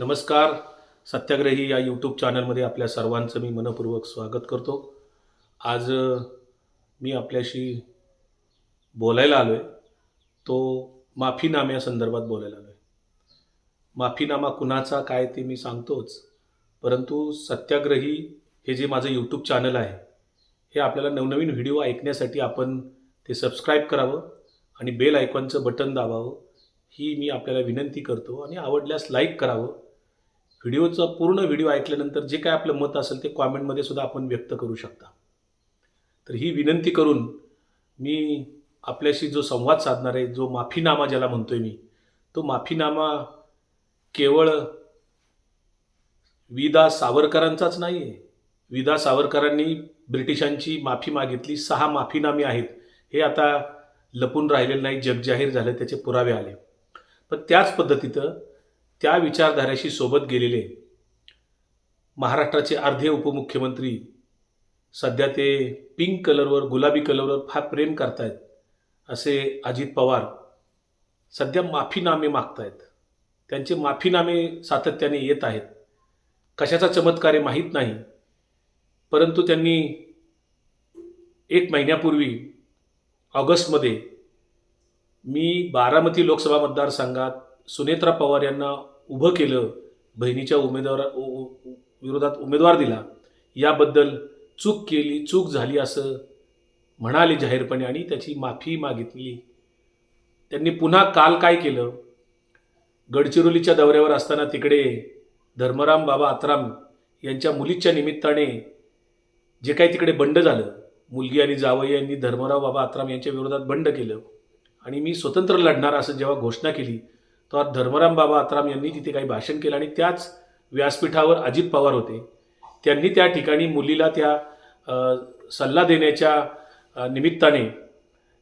नमस्कार. सत्याग्रही या यूट्यूब चॅनलमध्ये आपल्या सर्वांचं मी मनपूर्वक स्वागत करतो. आज मी आपल्याशी बोलायला आलो आहे तो माफीनाम्या संदर्भात बोलायला आलो आहे माफीनामा कुणाचा काय ते मी सांगतोच परंतु सत्याग्रही हे जे माझं यूट्यूब चॅनल आहे हे आपल्याला नवनवीन व्हिडिओ ऐकण्यासाठी आपण ते सबस्क्राईब करावं आणि बेल आयकॉनचं बटन दाबावं ही मी आपल्याला विनंती करतो आणि आवडल्यास लाईक करावं. व्हिडिओचा पूर्ण व्हिडिओ ऐकल्यानंतर जे काय आपलं मत असेल ते कॉमेंटमध्ये सुद्धा आपण व्यक्त करू शकता. तर ही विनंती करून मी आपल्याशी जो संवाद साधणार आहे जो माफीनामा ज्याला म्हणतोय मी तो माफीनामा केवळ विदा सावरकरांचाच नाही आहे विदा सावरकरांनी ब्रिटिशांची माफी मागितली सहा माफीनामे आहेत. हे आता लपून राहिलेलं नाही जगजाहीर झालं त्याचे पुरावे आले. पण त्याच पद्धतीनं त्या विचारधाऱ्याशी सोबत गेलेले महाराष्ट्राचे अर्धे उपमुख्यमंत्री सध्या ते पिंक कलरवर गुलाबी कलरवर फार प्रेम करतायत असे अजित पवार सध्या माफीनामे मागतायत. त्यांचे माफीनामे सातत्याने येत आहेत. कशाचा चमत्कार आहे माहीत नाही. परंतु त्यांनी एक महिन्यापूर्वी ऑगस्टमध्ये मी बारामती लोकसभा मतदारसंघात सुनेत्रा पवार यांना उभं केलं बहिणीच्या उमेदवार विरोधात उमेदवार दिला याबद्दल चूक केली चूक झाली असं म्हणाले जाहीरपणे आणि त्याची माफी मागितली. त्यांनी पुन्हा काल काय केलं? गडचिरोलीच्या दौऱ्यावर असताना तिकडे धर्मराम बाबा आत्राम यांच्या मुलीच्या निमित्ताने जे काही तिकडे बंड झालं मुलगी आणि जावई यांनी धर्मराव बाबा आत्राम यांच्या विरोधात बंड केलं आणि मी स्वतंत्र लढणार असं जेव्हा घोषणा केली तर धर्मराम बाबा आत्राम यांनी तिथे काही भाषण केलं आणि त्याच व्यासपीठावर अजित पवार होते. त्यांनी त्या ठिकाणी मुलीला त्या सल्ला देण्याच्या निमित्ताने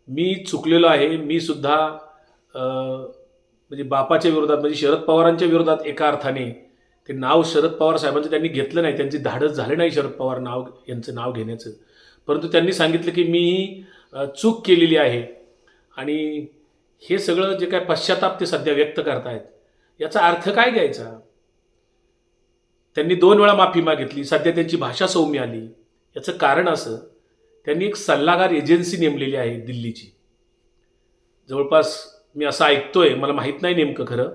मी चुकलेलो आहे मी सुद्धा म्हणजे बापाच्या विरोधात म्हणजे शरद पवारांच्या विरोधात एका अर्थाने ते नाव शरद पवार साहेबांचं त्यांनी घेतलं नाही त्यांची धाडस झाले नाही शरद पवार नाव यांचं नाव घेण्याचं. परंतु त्यांनी सांगितलं की मी चूक केलेली आहे आणि हे सगळं जे काय पश्चाताप ते सध्या व्यक्त करतायत याचा अर्थ काय घ्यायचा? त्यांनी दोन वेळा माफी मागितली सध्या त्यांची भाषा सौम्य आली. याचं कारण असं त्यांनी एक सल्लागार एजन्सी नेमलेली आहे दिल्लीची. जवळपास मी असं ऐकतोय मला माहीत नाही नेमकं खरं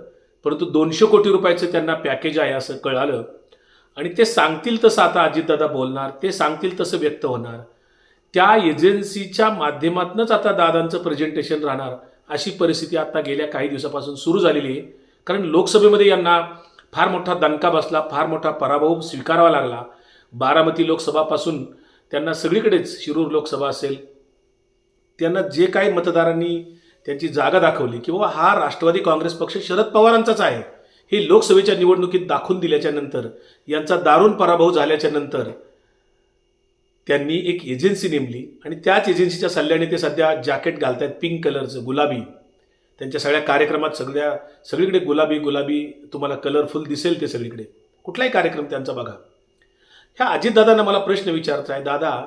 परंतु दोनशे कोटी रुपयाचं त्यांना पॅकेज आहे असं कळालं. आणि ते सांगतील तसं आता अजितदादा बोलणार ते सांगतील तसं व्यक्त होणार. त्या एजन्सीच्या माध्यमातूनच आता दादांचं प्रेझेंटेशन राहणार. अशी परिस्थिती आता गेल्या काही दिवसापासून सुरू झालेली आहे. कारण लोकसभेमध्ये यांना फार मोठा दणका बसला फार मोठा पराभव स्वीकारावा लागला. बारामती लोकसभापासून त्यांना सगळीकडेच शिरूर लोकसभा असेल त्यांना जे काही मतदारांनी त्यांची जागा दाखवली किंवा हा राष्ट्रवादी काँग्रेस पक्ष शरद पवारांचाच आहे हे लोकसभेच्या निवडणुकीत दाखवून दिल्याच्या नंतर यांचा दारुण पराभव झाल्याच्यानंतर त्यांनी एक एजन्सी नेमली आणि त्याच एजन्सीच्या सल्ल्याने ते सध्या जॅकेट घालतायत पिंक कलरचं गुलाबी. त्यांच्या सगळ्या कार्यक्रमात सगळ्या सगळीकडे गुलाबी गुलाबी तुम्हाला कलरफुल दिसेल ते सगळीकडे. कुठलाही कार्यक्रम त्यांचा बघा. ह्या अजितदादांना मला प्रश्न विचारायचा आहे दादा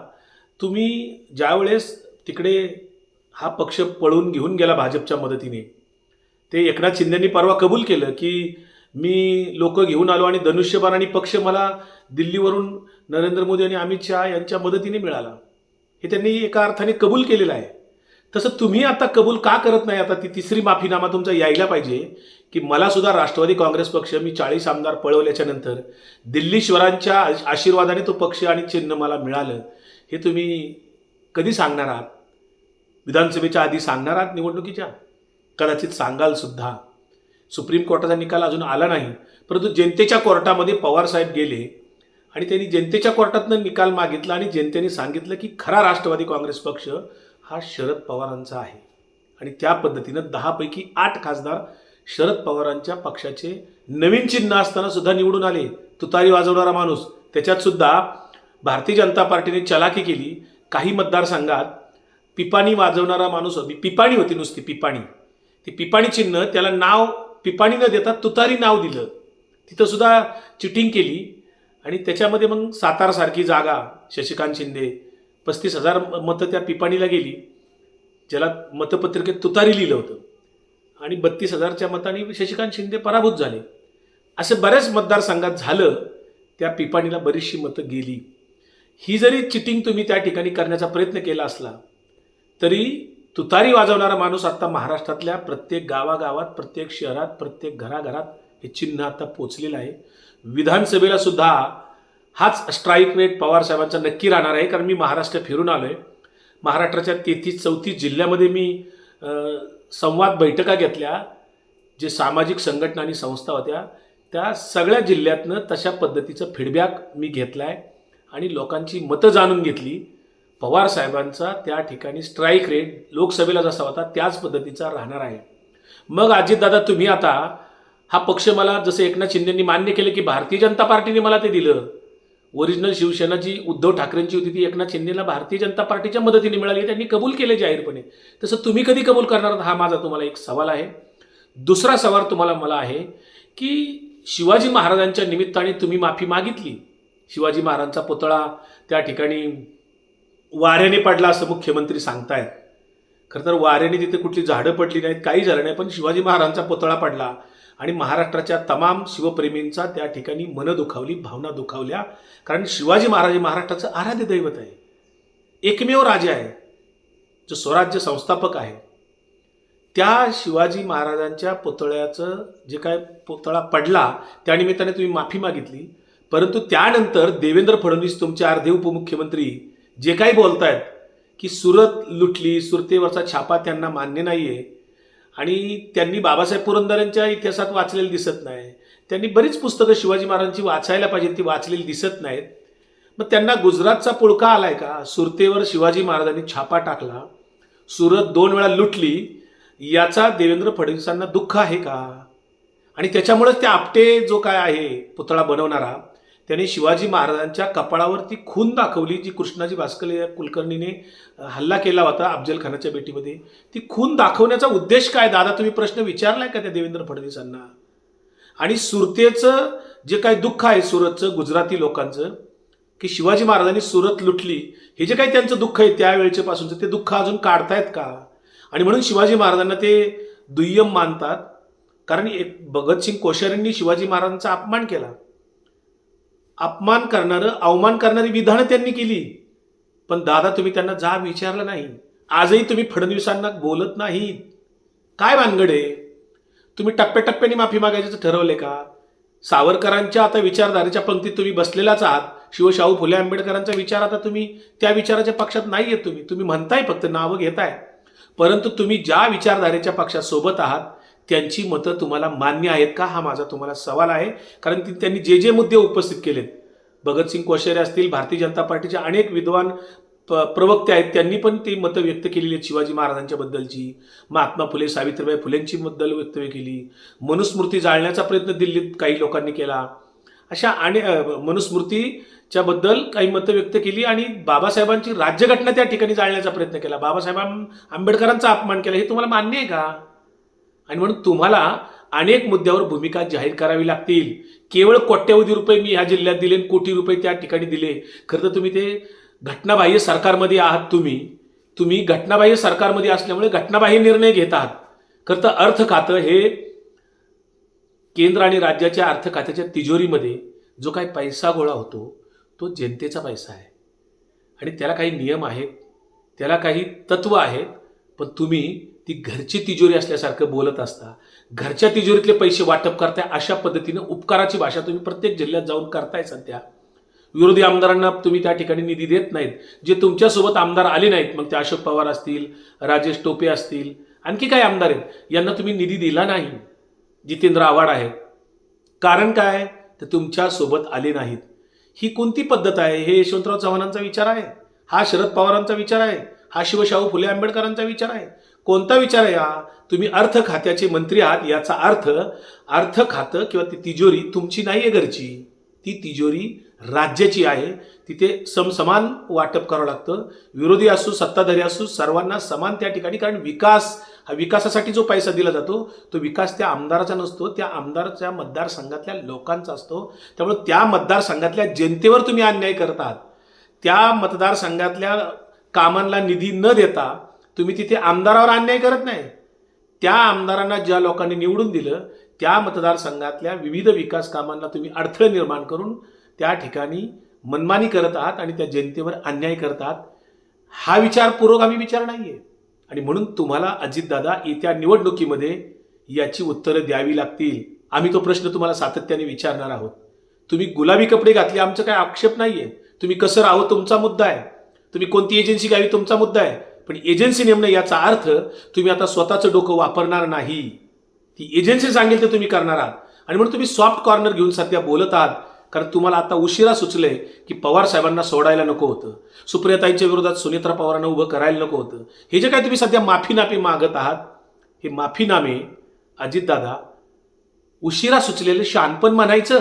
तुम्ही ज्यावेळेस तिकडे हा पक्ष पळून घेऊन गेला भाजपच्या मदतीने ते एकनाथ शिंदेंनी परवा कबूल केलं की मी लोक घेऊन आलो आणि धनुष्यबाण आणि पक्ष मला दिल्लीवरून नरेंद्र मोदी आणि अमित शहा यांच्या मदतीने मिळाला. हे त्यांनी एका अर्थाने कबूल केलेलं आहे. तसं तुम्ही आता कबूल का करत नाही? आता ती तिसरी माफीनामा तुमचा यायला पाहिजे की मला सुद्धा राष्ट्रवादी काँग्रेस पक्ष मी चाळीस आमदार पळवल्याच्या नंतर दिल्लीश्वरांच्या आशीर्वादाने तो पक्ष आणि चिन्ह मला मिळालं. हे तुम्ही कधी सांगणार आहात? विधानसभेच्या आधी सांगणार आहात निवडणुकीच्या? कदाचित सांगाल सुद्धा. सुप्रीम कोर्टाचा निकाल अजून आला नाही परंतु जनतेच्या कोर्टामध्ये पवारसाहेब गेले आणि त्यांनी जनतेच्या कोर्टातनं निकाल मागितला आणि जनतेने सांगितलं की खरा राष्ट्रवादी काँग्रेस पक्ष हा शरद पवारांचा आहे. आणि त्या पद्धतीनं दहापैकी आठ खासदार शरद पवारांच्या पक्षाचे नवीन चिन्ह असताना सुद्धा निवडून आले. तुतारी वाजवणारा माणूस. त्याच्यात सुद्धा भारतीय जनता पार्टीने चलाकी केली. काही मतदारसंघात पिपाणी वाजवणारा माणूस होती. पिपाणी होती नुसती पिपाणी. ती पिपाणी चिन्ह त्याला नाव पिपाणी न देता तुतारी नाव दिलं. तिथं सुद्धा चिटिंग केली. आणि त्याच्यामध्ये मग सातारसारखी जागा शशिकांत शिंदे पस्तीस हजार मतं त्या पिपाणीला गेली ज्याला मतपत्रिकेत तुतारी लिहिलं होतं. आणि बत्तीस हजारच्या मतांनी शशिकांत शिंदे पराभूत झाले. असे बऱ्याच मतदारसंघात झालं त्या पिपाणीला बरीचशी मतं गेली. ही जरी चिटिंग तुम्ही त्या ठिकाणी करण्याचा प्रयत्न केला असला तरी तुतारी वाजवणारा माणूस आत्ता महाराष्ट्रातल्या प्रत्येक गावागावात प्रत्येक शहरात प्रत्येक घराघरात हे चिन्ह आता पोचलेलं आहे. विधानसभेला सुद्धा हाच स्ट्राईक रेट पवार साहेबांचा नक्की राहणार आहे कारण मी महाराष्ट्र फिरून आलो आहे महाराष्ट्राच्या तेहतीस चौतीस जिल्ह्यामध्ये मी संवाद बैठका घेतल्या जे सामाजिक संघटना आणि संस्था होत्या त्या सगळ्या जिल्ह्यातनं तशा पद्धतीचं फीडबॅक मी घेतला आहे आणि लोकांची मतं जाणून घेतली. पवार साहेबांचा त्या ठिकाणी स्ट्राईक रेट लोकसभेला जसा होता त्याच पद्धतीचा राहणार आहे. मग अजितदादा तुम्ही आता हा पक्ष मला जसं एकनाथ शिंदेंनी मान्य केलं की भारतीय जनता पार्टीने मला ते दिलं. ओरिजिनल शिवसेना जी उद्धव ठाकरेंची होती ती एकनाथ शिंदेला भारतीय जनता पार्टीच्या मदतीने मिळाली त्यांनी कबूल केले जाहीरपणे. तसं तुम्ही कधी कबूल करणार हा माझा तुम्हाला एक सवाल आहे. दुसरा सवाल तुम्हाला मला आहे की शिवाजी महाराजांच्या निमित्ताने तुम्ही माफी मागितली? शिवाजी महाराजांचा पुतळा त्या ठिकाणी वाऱ्याने पडला असं मुख्यमंत्री सांगतायत. खरं तर वाऱ्याने तिथे कुठली झाडं पडली नाहीत काही झालं नाही पण शिवाजी महाराजांचा पुतळा पडला. आणि महाराष्ट्राच्या तमाम शिवप्रेमींचा त्या ठिकाणी मन दुखावली भावना दुखावल्या. कारण शिवाजी महाराज हे महाराष्ट्राचं आराध्य दैवत आहे. एकमेव राजा आहे. जो स्वराज्य संस्थापक आहे. त्या शिवाजी महाराजांच्या पुतळ्याचं जे काय पुतळा पडला त्यानिमित्ताने तुम्ही माफी मागितली. परंतु त्यानंतर देवेंद्र फडणवीस तुमचे अर्धे उपमुख्यमंत्री जे काही बोलतायत की सुरत लुटली सुरतेवरचा छापा त्यांना मान्य नाही आहे आणि त्यांनी बाबासाहेब पुरंदरांच्या इतिहासात वाचलेलं दिसत नाही. त्यांनी बरीच पुस्तकं शिवाजी महाराजांची वाचायला पाहिजे ती वाचलेली दिसत नाहीत. मग त्यांना गुजरातचा पुळका आलाय का? सुरतेवर शिवाजी महाराजांनी छापा टाकला. सुरत दोन वेळा लुटली. याचा देवेंद्र फडणवीसांना दुःख आहे का? आणि त्याच्यामुळेच ते आपटे जो काय आहे पुतळा बनवणारा त्याने शिवाजी महाराजांच्या कपाळावरती खून दाखवली जी कृष्णाजी भास्कर या कुलकर्णीने हल्ला केला होता अफजल खानाच्या बेटीमध्ये ती खून दाखवण्याचा उद्देश काय? दादा तुम्ही प्रश्न विचारलाय का त्या देवेंद्र फडणवीसांना? आणि सुरतेचं जे काही दुःख आहे सुरतचं गुजराती लोकांचं की शिवाजी महाराजांनी सुरत लुटली हे जे काही त्यांचं दुःख आहे त्यावेळच्या पासूनचं ते दुःख अजून काढतायत का? आणि म्हणून शिवाजी महाराजांना ते दुय्यम मानतात कारण एक भगतसिंग कोश्यारींनी शिवाजी महाराजांचा अपमान केला. अपमान करणारं अवमान करणारी विधानं त्यांनी केली. पण दादा तुम्ही त्यांना जा विचारलं नाही. आजही तुम्ही फडणवीसांना बोलत नाही काय भानगड आहे? तुम्ही टप्प्याटप्प्याने माफी मागायचं ठरवले का? सावरकरांच्या आता विचारधारेच्या पंक्तीत तुम्ही बसलेलाच आहात. शिवशाहू फुले आंबेडकरांचा विचार आता तुम्ही त्या विचाराच्या पक्षात नाही येत तुम्ही. तुम्ही म्हणताय फक्त नावं घेताय. परंतु तुम्ही ज्या विचारधारेच्या पक्षासोबत आहात त्यांची मतं तुम्हाला मान्य आहेत का? हा माझा तुम्हाला सवाल आहे. कारण ती त्यांनी जे जे मुद्दे उपस्थित केलेत भगतसिंग कोश्यारी असतील भारतीय जनता पार्टीचे अनेक विद्वान प- प्रवक्ते आहेत त्यांनी पण ती मतं व्यक्त केलेली आहेत शिवाजी महाराजांच्या बद्दलची. महात्मा फुले सावित्रीबाई फुलेंची बद्दल व्यक्तव्य केली. मनुस्मृती जाळण्याचा प्रयत्न दिल्लीत काही लोकांनी केला. अशा आणि मनुस्मृतीच्या बद्दल काही मतं व्यक्त केली आणि बाबासाहेबांची राज्यघटना त्या ठिकाणी जाळण्याचा प्रयत्न केला. बाबासाहेब आंबेडकरांचा अपमान केला. हे तुम्हाला मान्य आहे का? आणि म्हणून तुम्हाला अनेक मुद्द्यावर भूमिका जाहीर करावी लागतील. केवळ कोट्यवधी रुपये मी ह्या जिल्ह्यात दिले आणि कोटी रुपये त्या ठिकाणी दिले. खरं तर तुम्ही ते घटनाबाह्य सरकारमध्ये आहात तुम्ही. तुम्ही घटनाबाह्य सरकारमध्ये असल्यामुळे घटनाबाह्य निर्णय घेत आहात. खरं तर अर्थ खातं हे केंद्र आणि राज्याच्या अर्थ खात्याच्या तिजोरीमध्ये जो काही पैसा गोळा होतो तो जनतेचा पैसा आहे. आणि त्याला काही नियम आहेत त्याला काही तत्व आहेत पण तुम्ही ती घरची तिजोरी असल्यासारखं बोलत असता घरच्या तिजोरीतले पैसे वाटप करताय अशा पद्धतीनं उपकाराची भाषा तुम्ही प्रत्येक जिल्ह्यात जाऊन करताय सध्या. विरोधी आमदारांना तुम्ही त्या ठिकाणी निधी देत नाहीत. जे तुमच्यासोबत आमदार आले नाहीत मग ते अशोक पवार असतील राजेश टोपे असतील आणखी काय आमदार आहेत यांना तुम्ही निधी दिला नाही. जितेंद्र आव्हाड आहेत. कारण काय? तर तुमच्यासोबत आले नाहीत. ही कोणती पद्धत आहे? हे यशवंतराव चव्हाणांचा विचार आहे. हा शरद पवारांचा विचार आहे. हा शिवशाहू फुले आंबेडकरांचा विचार आहे. कोणता विचार आहे हा? तुम्ही अर्थ खात्याचे मंत्री आहात याचा अर्थ अर्थ खातं किंवा ती तिजोरी तुमची नाही आहे घरची. ती तिजोरी राज्याची आहे. तिथे समसमान वाटप करावं लागतं. विरोधी असू सत्ताधारी असू सर्वांना समान त्या ठिकाणी कारण विकास हा विकासासाठी जो पैसा दिला जातो तो विकास त्या आमदाराचा नसतो. त्या आमदाराच्या मतदारसंघातल्या लोकांचा असतो. त्यामुळे त्या मतदारसंघातल्या जनतेवर तुम्ही अन्याय करत आहात. त्या मतदारसंघातल्या कामांना निधी न देता तुम्ही तिथे आमदारावर अन्याय करत नाही. त्या आमदारांना ज्या लोकांनी निवडून दिलं त्या मतदारसंघातल्या विविध विकास कामांना तुम्ही अडथळे निर्माण करून त्या ठिकाणी मनमानी करत आहात आणि त्या जनतेवर अन्याय करत आहात हा विचार पुरोगामी विचार नाही आहे आणि म्हणून तुम्हाला अजितदादा येत्या निवडणुकीमध्ये याची उत्तरं द्यावी लागतील. आम्ही तो प्रश्न तुम्हाला सातत्याने विचारणार आहोत. तुम्ही गुलाबी कपडे घातले आमचं काय आक्षेप नाही आहे तुम्ही कसं राहो तुमचा मुद्दा आहे. तुम्ही कोणती एजन्सी घ्यावी तुमचा मुद्दा आहे. पण एजन्सी नेमणं याचा अर्थ तुम्ही आता स्वतःचं डोकं वापरणार नाही. ती एजन्सी सांगेल ते तुम्ही करणार आहात. आणि म्हणून तुम्ही सॉफ्ट कॉर्नर घेऊन सध्या बोलत आहात. कारण तुम्हाला आता उशिरा सुचलंय की पवार साहेबांना सोडायला नको होतं. सुप्रियाताईंच्या विरोधात सुनेत्रा पवारांना उभं करायला नको होतं. हे जे काय तुम्ही सध्या माफीनामे मागत आहात हे माफीनामे अजितदादा उशिरा सुचलेलं शानपण म्हणायचं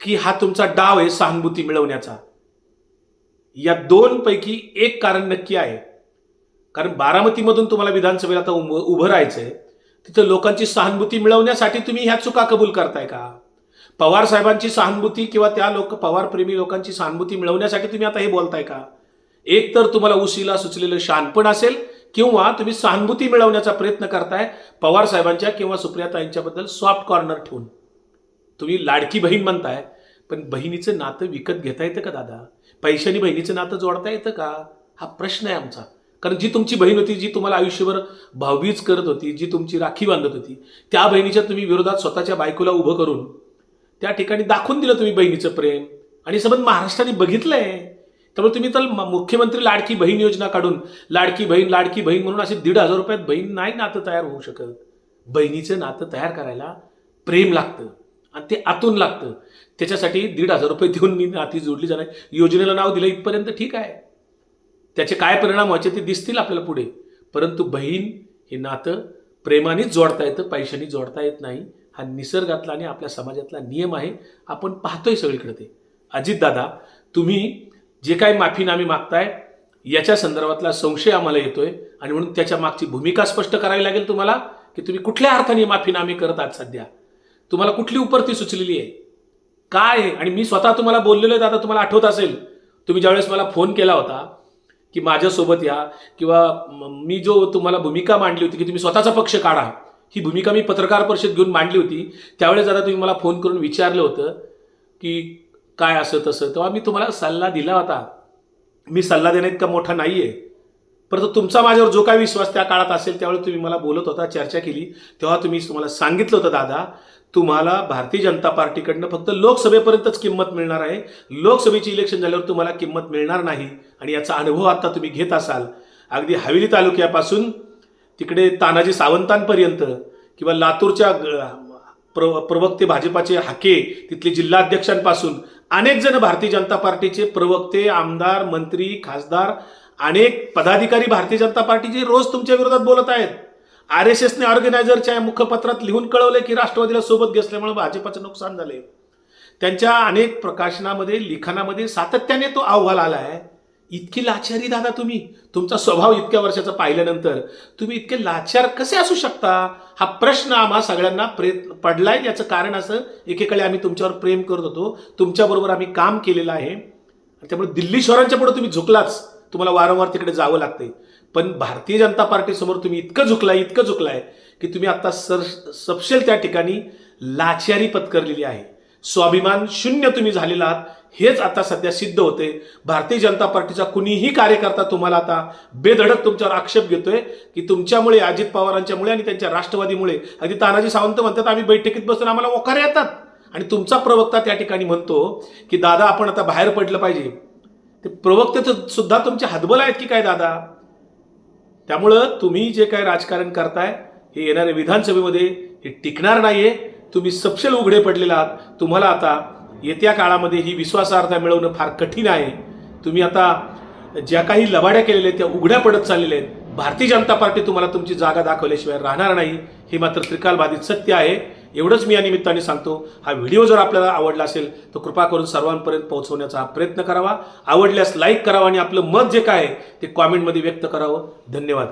की हा तुमचा डाव आहे सहानुभूती मिळवण्याचा. या दोनपैकी एक कारण नक्की आहे. कारण बारामतीमधून तुम्हाला विधानसभेला आता उभं उभं आहे तिथं लोकांची सहानुभूती मिळवण्यासाठी तुम्ही ह्या चुका कबूल करताय का? पवार साहेबांची सहानुभूती किंवा त्या लोक पवारप्रेमी लोकांची सहानुभूती मिळवण्यासाठी तुम्ही आता हे बोलताय का? एक तर तुम्हाला उशीला सुचलेलं शानपण असेल किंवा तुम्ही सहानुभूती मिळवण्याचा प्रयत्न करताय पवार साहेबांच्या किंवा सुप्रियाताईंच्याबद्दल सॉफ्ट कॉर्नर ठेवून. तुम्ही लाडकी बहीण म्हणताय पण बहिणीचं नातं विकत घेता येतं का दादा? पैशाने बहिणीचं नातं जोडता येतं का? हा प्रश्न आहे आमचा. कारण जी तुमची बहीण होती जी तुम्हाला आयुष्यभर भावबीज करत होती जी तुमची राखी बांधत होती त्या बहिणीच्या तुम्ही विरोधात स्वतःच्या बायकोला उभं करून त्या ठिकाणी दाखवून दिलं तुम्ही बहिणीचं प्रेम. आणि सबंध महाराष्ट्राने बघितलं आहे त्यामुळे तुम्ही तर म- मुख्यमंत्री लाडकी बहीण योजना काढून लाडकी बहीण लाडकी बहीण म्हणून असे दीड हजार रुपयात बहीण नाही नातं तयार होऊ शकत. बहिणीचं नातं तयार करायला प्रेम लागतं. आणि ते आतून लागतं. त्याच्यासाठी दीड हजार रुपये देऊन मी नाती जोडली जाणार. योजनेला नाव दिलं इथपर्यंत ठीक आहे. त्याचे काय परिणाम व्हायचे ते दिसतील आपल्याला पुढे. परंतु बहीण हे नातं प्रेमानेच जोडता येतं पैशाने जोडता येत नाही. हा निसर्गातला आणि आपल्या समाजातला नियम आहे. आपण पाहतोय सगळीकडे ते. अजितदादा तुम्ही जे काही माफीनामे मागताय याच्या संदर्भातला संशय आम्हाला येतोय. आणि म्हणून त्याच्या मागची भूमिका स्पष्ट करावी लागेल तुम्हाला की तुम्ही कुठल्या अर्थाने माफीनामे करत आहात सध्या? तुम्हाला कुठली उपरती सुचलेली आहे? काय आहे? आणि मी स्वतः तुम्हाला बोललेलो आहे आता तुम्हाला आठवत असेल. तुम्ही ज्यावेळेस मला फोन केला होता की माझ्यासोबत या किंवा मी जो तुम्हाला भूमिका मांडली होती की तुम्ही स्वतःचा पक्ष काढा ही भूमिका मी पत्रकार परिषद घेऊन मांडली होती. त्यावेळेस आता तुम्ही मला फोन करून विचारलं होतं की काय असं तसं. तेव्हा मी तुम्हाला सल्ला दिला होता. मी सल्ला देण्यात इतका मोठा नाही आहे परंतु तुमचा माझ्यावर जो काही विश्वास त्या काळात असेल त्यावेळी तुम्ही मला बोलत होता चर्चा केली. तेव्हा तुम्ही तुम्हाला सांगितलं होतं दादा तुम्हाला भारतीय जनता पार्टीकडनं फक्त लोकसभेपर्यंतच किंमत मिळणार आहे. लोकसभेची इलेक्शन झाल्यावर तुम्हाला किंमत मिळणार नाही आणि याचा अनुभव आता तुम्ही घेत असाल. अगदी हवेली तालुक्यापासून तिकडे तानाजी सावंतांपर्यंत किंवा लातूरच्या प्र प्रवक्ते भाजपाचे हाके तिथले जिल्हाध्यक्षांपासून अनेक जण भारतीय जनता पार्टीचे प्रवक्ते आमदार मंत्री खासदार अनेक पदाधिकारी भारतीय जनता पार्टीचे रोज तुमच्या विरोधात बोलत आहेत. आर एस एसने ऑर्गनायझरच्या मुखपत्रात लिहून कळवले की राष्ट्रवादीला सोबत घेतल्यामुळे भाजपाचं नुकसान झाले त्यांच्या अनेक प्रकाशनामध्ये लिखाणामध्ये सातत्याने तो अहवाल आला आहे. इतकी लाचारी दादा तुम्ही. तुमचा स्वभाव इतक्या वर्षाचा पाहिल्यानंतर तुम्ही इतके लाचार कसे असू शकता? हा प्रश्न आम्हा सगळ्यांना प्रयत्न पडलाय. याचं कारण असं एकेकाळी आम्ही तुमच्यावर प्रेम करत होतो. तुमच्याबरोबर आम्ही काम केलेलं आहे. त्यामुळे दिल्ली शहरांच्या पुढे तुम्ही झुकलाच. तुम्हाला वारंवार तिकडे जावं लागतंय. पण भारतीय जनता पार्टीसमोर तुम्ही इतकं झुकलाय इतकं झुकलाय की तुम्ही आता सर सपशेल त्या ठिकाणी लाचारी पत्करलेली आहे. स्वाभिमान शून्य तुम्ही झालेला आहात हेच आता सध्या सिद्ध होते भारतीय जनता पार्टीचा कुणीही कार्यकर्ता तुम्हाला आता बेधडक तुमच्यावर आक्षेप घेतोय की तुमच्यामुळे अजित पवारांच्यामुळे आणि त्यांच्या राष्ट्रवादीमुळे. अगदी तानाजी सावंत म्हणतात आम्ही बैठकीत बसून आम्हाला ओकार येतात. आणि तुमचा प्रवक्ता त्या ठिकाणी म्हणतो की दादा आपण आता बाहेर पडलं पाहिजे. ते प्रवक्ते तर सुद्धा तुमचे हातबल आहेत की काय दादा? त्यामुळं तुम्ही जे काय राजकारण करताय हे येणाऱ्या विधानसभेमध्ये हे टिकणार नाहीये. तुम्ही सपशेल उघडे पडलेला आहात. तुम्हाला आता येत्या काळामध्ये ही विश्वासार्हता मिळवणं फार कठीण आहे. तुम्ही आता ज्या काही लबाड्या केलेल्या आहेत त्या उघड्या पडत चाललेल्या आहेत. भारतीय जनता पार्टी तुम्हाला तुमची जागा दाखवल्याशिवाय राहणार नाही. हे मात्र त्रिकालबाधित सत्य आहे. एवढंच मी या निमित्ताने सांगतो हा व्हिडिओ जर आपल्याला आवडला असेल तर कृपा करून सर्वांपर्यंत पोहोचवण्याचा हा प्रयत्न करावा. आवडल्यास लाईक करावा आणि आपलं मत जे काय आहे ते कॉमेंटमध्ये व्यक्त करावं. धन्यवाद.